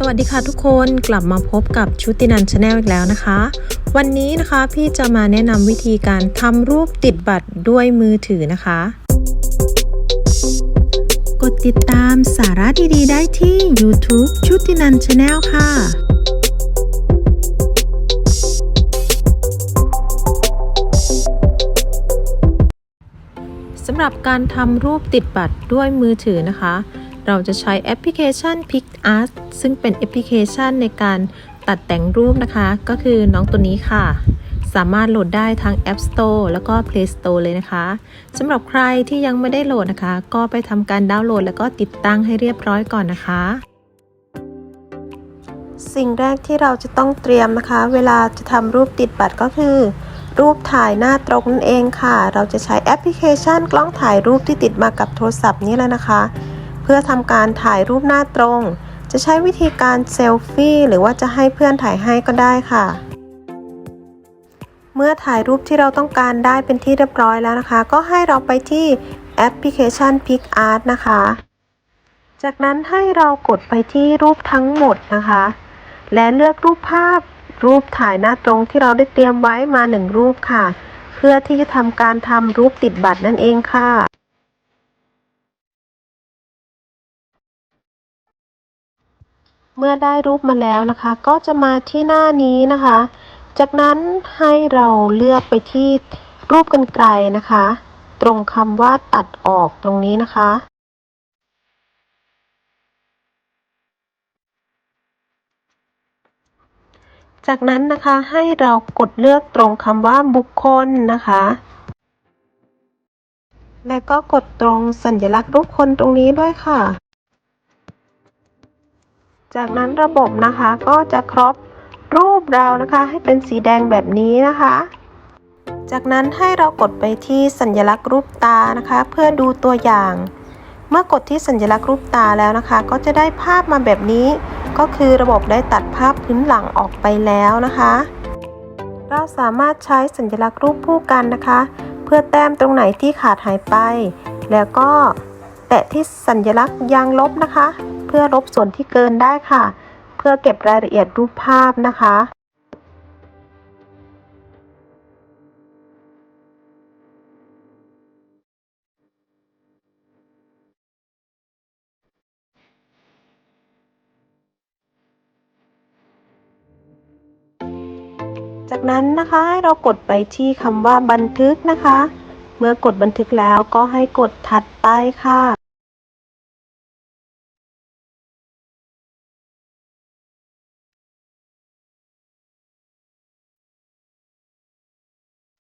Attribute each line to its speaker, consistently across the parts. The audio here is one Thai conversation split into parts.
Speaker 1: สวัสดีค่ะทุกคนกลับมาพบกับชุตินันชาแนลอีกแล้วนะคะ วันนี้นะคะพี่จะมาแนะนำวิธีการทำรูปติดบัตรด้วยมือถือนะคะ กดติดตามสาระดีๆ ได้ที่ YouTube ชุตินันชาแนลค่ะสำหรับการทำรูปติดบัตรด้วยมือถือนะคะ เราจะใช้แอปพลิเคชัน PicArt ซึ่งเป็นแอปพลิเคชันในการตัดแต่งรูปนะคะ ก็คือน้องตัวนี้ค่ะ สามารถโหลดได้ทั้ง App Store แล้วก็ Play Store เลยนะคะสำหรับใครที่ยังไม่ได้โหลดนะคะ ก็ไปทำการดาวน์โหลด แล้วก็ติดตั้งให้เรียบร้อยก่อนนะคะ สิ่งแรกที่เราจะต้องเตรียมนะคะ เวลาจะทำรูปติดบัตรก็คือรูปถ่ายหน้าตรงนั่นเองค่ะ เราจะใช้แอปพลิเคชันกล้องถ่ายรูปที่ติดมากับโทรศัพท์นี้แล้วนะคะ พื่อทำการถ่ายรูปหน้าตรง จะใช้วิธีการเซลฟี่หรือว่าจะให้เพื่อนถ่ายให้ก็ได้ค่ะ เมื่อถ่ายรูปที่เราต้องการได้เป็นที่เรียบร้อยแล้วนะคะ ก็ให้เราไปที่แอปพลิเคชัน PicArt นะคะ จากนั้นให้เรากดไปที่รูปทั้งหมดนะคะ และเลือกรูปภาพรูปถ่ายหน้าตรงที่เราได้เตรียมไว้มาหนึ่งรูปค่ะ เพื่อที่จะทำการทำรูปติดบัตรนั่นเองค่ะ เมื่อได้รูปมาแล้วนะคะ ก็จะมาที่หน้านี้นะคะ จากนั้นให้เราเลือกไปที่รูปกันไกลนะคะ ตรงคำว่าตัดออกตรงนี้นะคะจากนั้นนะคะให้เรากดเลือกตรงคำว่าบุคคลนะคะ และก็กดตรงสัญลักษณ์รูปคนตรงนี้ด้วยค่ะ จากนั้นระบบนะคะก็จะครอบรูปเรานะคะให้เป็นสีแดงแบบนี้นะคะ จากนั้นให้เรากดไปที่สัญลักษณ์รูปตานะคะ เพื่อดูตัวอย่าง เมื่อกดที่สัญลักษณ์รูปตาแล้วนะคะ ก็จะได้ภาพมาแบบนี้ ก็คือระบบได้ตัดภาพพื้นหลังออกไปแล้วนะคะ เราสามารถใช้สัญลักษณ์รูปคู่กันนะคะ เพื่อแต้มตรงไหนที่ขาดหายไป แล้วก็แตะที่สัญลักษณ์ยางลบนะคะ เพื่อลบส่วนที่เกินได้ค่ะ เพื่อเก็บรายละเอียดรูปภาพนะคะจากนั้นนะคะให้เรากดไปที่คำว่าบันทึกนะคะ เมื่อกดบันทึกแล้วก็ให้กดถัดไปค่ะ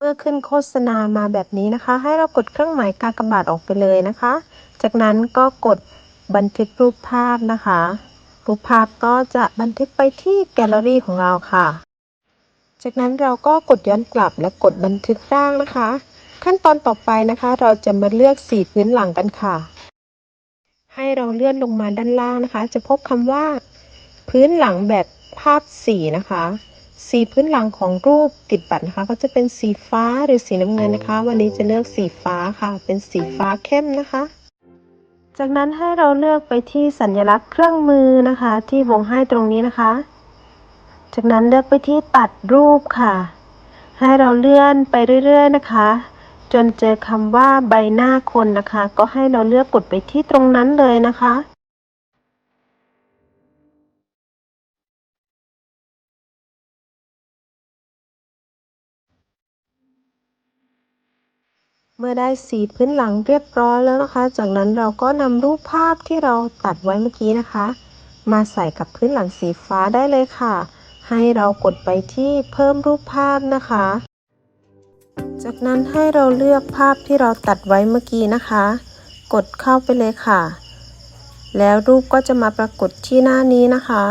Speaker 1: มื่อขึ้นโฆษณามาแบบนี้นะคะ ให้เรากดเครื่องหมายกากบาทออกไปเลยนะคะ จากนั้นก็กดบันทึกรูปภาพนะคะ รูปภาพก็จะบันทึกไปที่แกลเลอรี่ของเราค่ะ จากนั้นเราก็กดย้อนกลับและกดบันทึกร่างนะคะ ขั้นตอนต่อไปนะคะ เราจะมาเลือกสีพื้นหลังกันค่ะ ให้เราเลื่อนลงมาด้านล่างนะคะ จะพบคำว่า พื้นหลังแบบภาพสีนะคะ สีพื้นหลังของรูปติดบัตรนะคะ ก็จะเป็นสีฟ้าหรือสีน้ำเงินนะคะ วันนี้จะเลือกสีฟ้าค่ะ เป็นสีฟ้าเข้มนะคะ จากนั้นให้เราเลือกไปที่สัญลักษณ์เครื่องมือนะคะ ที่วงให้ตรงนี้นะคะ จากนั้นเลือกไปที่ตัดรูปค่ะ ให้เราเลื่อนไปเรื่อย ๆ นะคะ จนเจอคำว่าใบหน้าคนนะคะ ก็ให้เราเลือกกดไปที่ตรงนั้นเลยนะคะ เมื่อได้สีพื้นหลังเรียบร้อยแล้วนะคะ จากนั้นเราก็นำรูปภาพที่เราตัดไว้เมื่อกี้นะคะ มาใส่กับพื้นหลังสีฟ้าได้เลยค่ะ ให้เรากดไปที่เพิ่มรูปภาพนะคะ จากนั้นให้เราเลือกภาพที่เราตัดไว้เมื่อกี้นะคะ กดเข้าไปเลยค่ะ แล้วรูปก็จะมาปรากฏที่หน้านี้นะคะ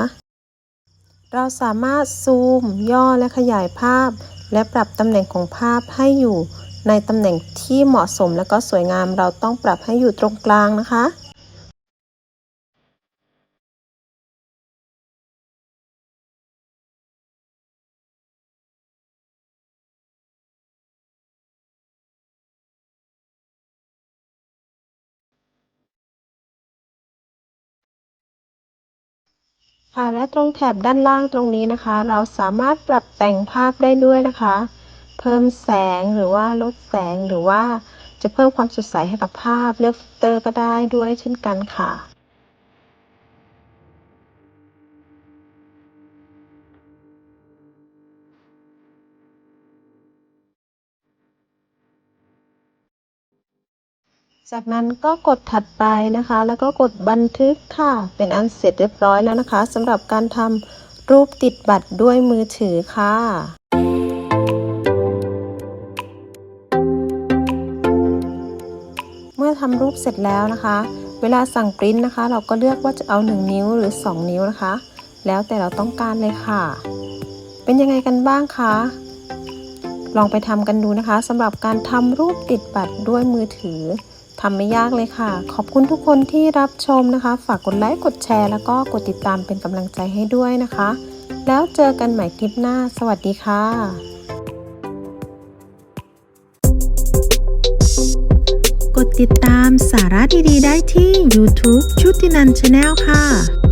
Speaker 1: เราสามารถซูม ย่อและขยายภาพ และปรับตำแหน่งของภาพให้อยู่ ในตำแหน่งที่เหมาะสมและก็สวยงามเราต้องปรับให้อยู่ตรงกลางนะคะค่ะและตรงแถบด้านล่างตรงนี้นะคะ เราสามารถปรับแต่งภาพได้ด้วยนะคะ เพิ่มแสงหรือว่าลดแสงหรือว่าจะเพิ่มความสดใสให้กับภาพเลือกฟิลเตอร์ก็ได้ด้วยเช่นกันค่ะจากนั้นก็กดถัดไปนะคะ แล้วก็กดบันทึกค่ะ เป็นอันเสร็จเรียบร้อยแล้วนะคะสำหรับการทำรูปติดบัตรด้วยมือถือค่ะ ทำรูปเสร็จแล้วนะคะ เวลาสั่งปริ้นนะคะ เราก็เลือกว่าจะเอา 1 นิ้วหรือ 2 นิ้วนะคะ แล้วแต่เราต้องการเลยค่ะ เป็นยังไงกันบ้างคะลองไปทำกันดูนะคะสำหรับการทำรูปติดบัตรด้วยมือถือทำไม่ยากเลยค่ะ ขอบคุณทุกคนที่รับชมนะคะ ฝากกดไลค์ กดแชร์ แล้วก็กดติดตามเป็นกำลังใจให้ด้วยนะคะ แล้วเจอกันใหม่คลิปหน้า สวัสดีค่ะ
Speaker 2: ติดตามสาระดีๆ ได้ที่ YouTube ชุตินันชาแนลค่ะ